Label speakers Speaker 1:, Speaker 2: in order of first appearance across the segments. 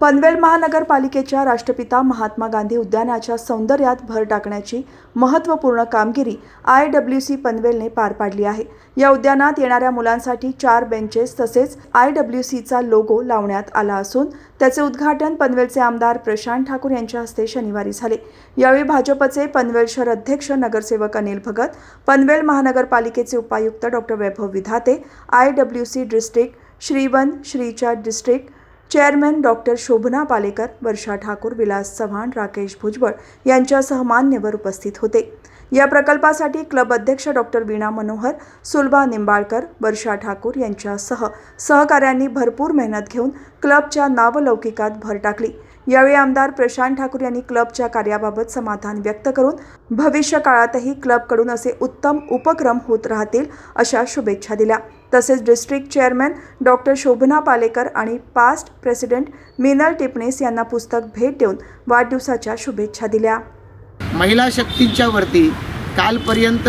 Speaker 1: पनवेल महानगरपालिकेच्या राष्ट्रपिता महात्मा गांधी उद्यानाच्या सौंदर्यात भर टाकण्याची महत्त्वपूर्ण कामगिरी आय डब्ल्यू सी पनवेलने पार पाडली आहे. या उद्यानात येणाऱ्या मुलांसाठी चार बेंचेस तसेच आय डब्ल्यू सीचा लोगो लावण्यात आला असून त्याचे उद्घाटन पनवेलचे आमदार प्रशांत ठाकूर यांच्या हस्ते शनिवारी झाले. यावेळी भाजपचे पनवेल शहर अध्यक्ष नगरसेवक अनिल भगत पनवेल महानगरपालिकेचे उपायुक्त doctor Vaibhav Vidhate I W C district श्रीवन श्रीचा district chairman doctor Shobhana Palekar Varsha Thakur Vilas Chavan Rakesh Bhujbal यांच्यासह मान्यवर उपस्थित होते. या प्रकल्पासाठी क्लब अध्यक्ष डॉक्टर वीणा मनोहर सुलभा निंबाळकर वर्षा ठाकूर यांच्यासह सहकाऱ्यांनी भरपूर मेहनत घेऊन क्लबच्या नावलौकिकात भर टाकली. यावेळी आमदार प्रशांत ठाकूर यांनी क्लबच्या कार्याबाबत समाधान व्यक्त करून भविष्य काळातही क्लबकडून असे उत्तम उपक्रम होत राहतील अशा शुभेच्छा दिल्या. तसेच district chairman doctor Shobhana Palekar आणि पास्ट प्रेसिडेंट मिनल टिपणेस यांना पुस्तक भेट देऊन वाढदिवसाच्या शुभेच्छा दिल्या.
Speaker 2: महिला शक्तींच्या वरती कालपर्यंत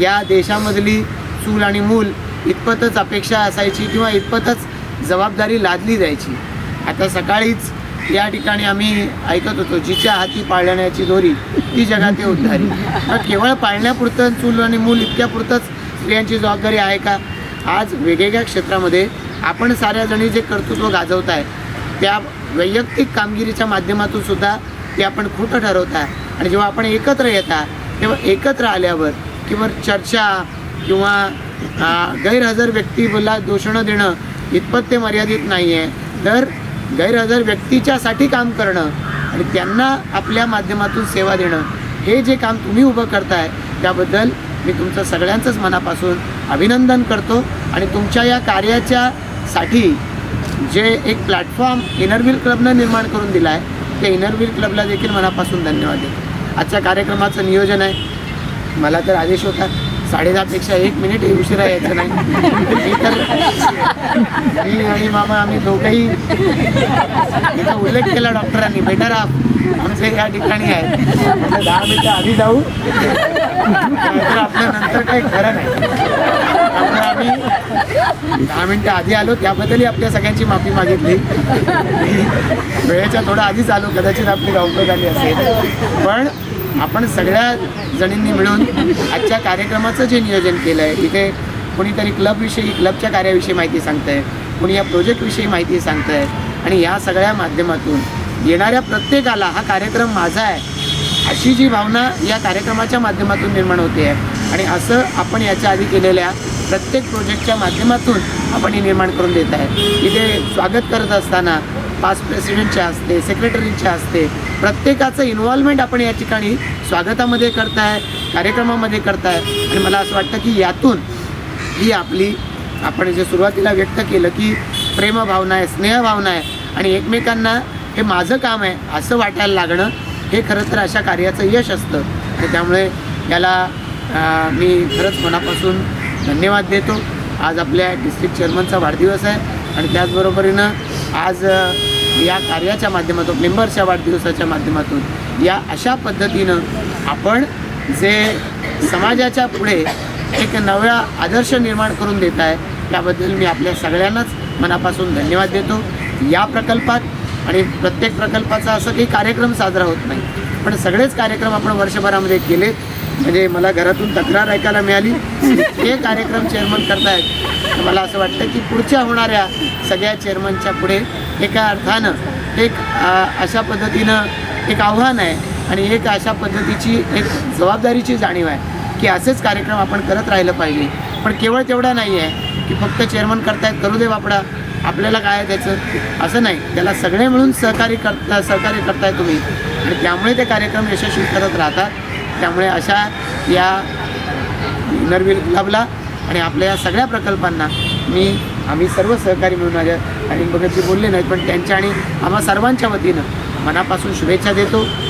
Speaker 2: या देशामधली चूल आणि मूल इतपतच अपेक्षा असायची किंवा इतपतच जबाबदारी लादली जायची. आता सकाळीच या ठिकाणी आम्ही ऐकत होतो जिच्या हाती पाळण्याची दोरी ती जगात उद्धारी. मग केवळ पाळण्यापुरतं चूल आणि मूल इतक्यापुरतंच स्त्रियांची जबाबदारी आहे का? आज वेगवेगळ्या क्षेत्रामध्ये आपण साऱ्या जणी जे कर्तृत्व गाजवत आहे त्या वैयक्तिक कामगिरीच्या माध्यमातून सुद्धा ते आपण खोटं आहे आणि जेव्हा आपण एकत्र येता तेव्हा एकत्र आल्यावर किंवा चर्चा किंवा गैरहजर व्यक्तीला दोषणं देणं इतपत ते मर्यादित नाही आहे तर गैरहजर व्यक्तीच्यासाठी काम करणं आणि त्यांना आपल्या माध्यमातून सेवा देणं हे जे काम तुम्ही उभं करताय त्याबद्दल मी तुमचं सगळ्यांचंच मनापासून अभिनंदन करतो आणि तुमच्या या कार्याच्या साठी जे एक प्लॅटफॉर्म इनरव्हील क्लबनं निर्माण करून दिला आहे त्या इनरव्हील क्लबला देखील मनापासून धन्यवाद देतो. आजच्या कार्यक्रमाचं नियोजन आहे. मला तर आदेश होता. साडेदहापेक्षा एक मिनिट उशिरा यायचं नाही. मी तर मी आणि मामा आम्ही दोघंही तिचा उल्लेख केला डॉक्टरांनी बेटर आप आमचे या ठिकाणी आहे. दहा मिनिटं आधी जाऊ. तर आपलं नंतर काही खरं नाही. त्यामुळे आम्ही दहा मिनटं आधी आलो त्याबद्दलही आपल्या सगळ्यांची माफी मागितली. वेळेच्या थोडं आधीच आलो कदाचित आपली धावपळ झाली असेल. पण आपण सगळ्या जणींनी मिळून आजच्या कार्यक्रमाचं जे नियोजन केलं आहे तिथे कोणीतरी क्लबविषयी क्लबच्या कार्याविषयी माहिती सांगतं आहे कोणी या प्रोजेक्टविषयी माहिती सांगत आहे आणि या सगळ्या माध्यमातून येणाऱ्या प्रत्येकाला हा कार्यक्रम माझा आहे अशी जी भावना या कार्यक्रमाच्या माध्यमातून निर्माण होते आहे. आणि असं आपण याच्या आधी केलेल्या प्रत्येक प्रोजेक्टच्या माध्यमातून आपण हे निर्माण करून देत आहे इथे स्वागत करत असताना पास्ट प्रेसिडेंटच्या असते सेक्रेटरीच्या असते प्रत्येकाचं इन्व्हॉल्वमेंट आपण या ठिकाणी स्वागतामध्ये करताय कार्यक्रमामध्ये करताय. आणि मला असं वाटतं की यातून ही आपली आपण जे सुरुवातीला व्यक्त केलं की प्रेमभावना आहे स्नेहभावना आहे आणि एकमेकांना हे माझं काम आहे असं वाटायला लागणं हे खरं तर अशा कार्याचं यश असतं. आणि त्यामुळे याला मी खरंच मनापासून धन्यवाद देतो. आज आपल्या डिस्ट्रिक्ट चेअरमनचा वाढदिवस आहे आणि त्याचबरोबरीनं आज या कार्याच्या माध्यमातून मेंबर्सच्या वाढदिवसाच्या माध्यमातून या अशा पद्धतीनं आपण जे समाजाच्या पुढे एक नव्या आदर्श निर्माण करून देत आहे त्याबद्दल मी आपल्या सगळ्यांनाच मनापासून धन्यवाद देतो. या प्रकल्पात आणि प्रत्येक प्रकल्पाचा असं काही कार्यक्रम साजरा होत नाही पण सगळेच कार्यक्रम आपण वर्षभरामध्ये केलेत. म्हणजे मला घरातून तक्रार ऐकायला मिळाली. हे कार्यक्रम चेअरमन करतायत. मला असं वाटतं की पुढच्या होणाऱ्या सगळ्या चेअरमनच्या पुढे एका अर्थानं एक अशा पद्धतीनं एक आव्हान आहे आणि एक अशा पद्धतीची एक जबाबदारीची जाणीव आहे की असेच कार्यक्रम आपण करत राहिलं पाहिजे. पण केवळ तेवढा नाही आहे की फक्त चेअरमन करतायत करू दे बापडा आपल्याला काय त्याचं? असं नाही. त्याला सगळे मिळून सहकार्य करता सहकार्य करताय तुम्ही. आणि त्यामुळे ते कार्यक्रम यशस्वी करत राहतात. त्यामुळे अशा या नरवीर लाभला आणि आपल्या या सगळ्या प्रकल्पांना मी आम्ही सर्व सहकारी मिळून माझ्या आणि भगतजी बोलले नाहीत पण त्यांच्या आणि आम्हा सर्वांच्या वतीनं मनापासून शुभेच्छा देतो.